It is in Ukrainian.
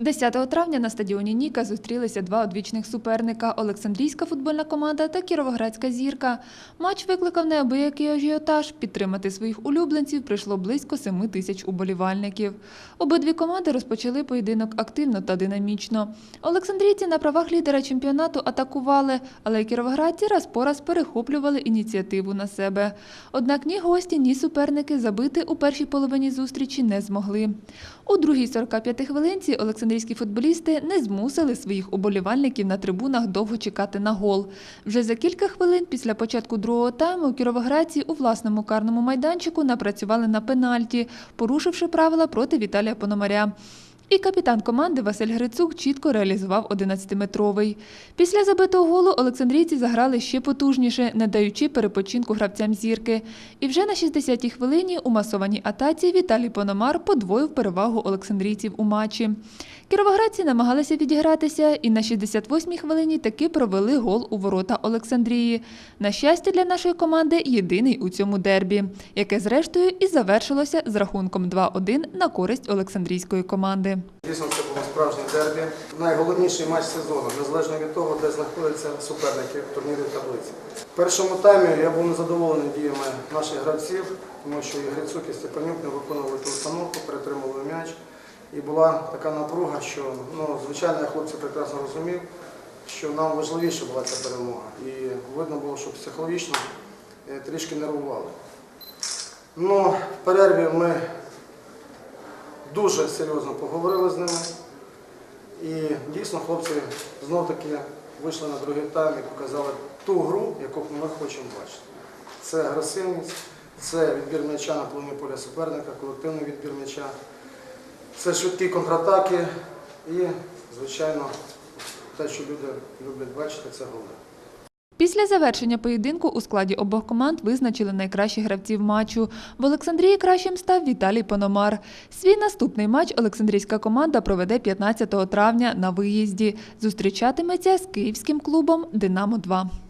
10 травня на стадіоні Ніка зустрілися два одвічних суперника – Олександрійська футбольна команда та Кіровоградська зірка. Матч викликав неабиякий ажіотаж. Підтримати своїх улюбленців прийшло близько 7 тисяч уболівальників. Обидві команди розпочали поєдинок активно та динамічно. Олександрійці на правах лідера чемпіонату атакували, але кіровоградці раз по раз перехоплювали ініціативу на себе. Однак ні гості, ні суперники забити у першій половині зустрічі не змогли. У другій 45 хвилинці олександрійські футболісти не змусили своїх уболівальників на трибунах довго чекати на гол. Вже за кілька хвилин після початку другого тайму кіровоградці у власному карному майданчику напрацювали на пенальті, порушивши правила проти Віталія Пономаря. І капітан команди Василь Грицук чітко реалізував 11-метровий. Після забитого голу олександрійці заграли ще потужніше, не даючи перепочинку гравцям зірки. І вже на 60-й хвилині у масованій атаці Віталій Пономар подвоїв перевагу олександрійців у матчі. Кіровоградці намагалися відігратися і на 68-й хвилині таки провели гол у ворота Олександрії. На щастя для нашої команди єдиний у цьому дербі, яке зрештою і завершилося з рахунком 2-1 на користь Олександрійської команди. Дійсно, це було справжнє дербі. Найголовніший матч сезону, незалежно від того, де знаходяться суперники в турнірі таблиці. В першому таймі я був незадоволений діями наших гравців, тому що і Грицук, і Степанюк не виконували ту установку, перетримували м'яч. І була така напруга, що ну, звичайно, я хлопці прекрасно розумів, що нам важливіше була ця перемога. І видно було, що психологічно е, трішки нервували. Ну, в перерві ми дуже серйозно поговорили з ними. І дійсно хлопці знов-таки вийшли на другий тайм і показали ту гру, яку ми хочемо бачити. Це агресивність, це відбір м'яча на половині поля суперника, колективний відбір м'яча, це швидкі контратаки і, звичайно, те, що люди люблять бачити, це головне. Після завершення поєдинку у складі обох команд визначили найкращих гравців матчу. В Олександрії кращим став Віталій Пономар. Свій наступний матч Олександрійська команда проведе 15 травня на виїзді. Зустрічатиметься з київським клубом «Динамо-2».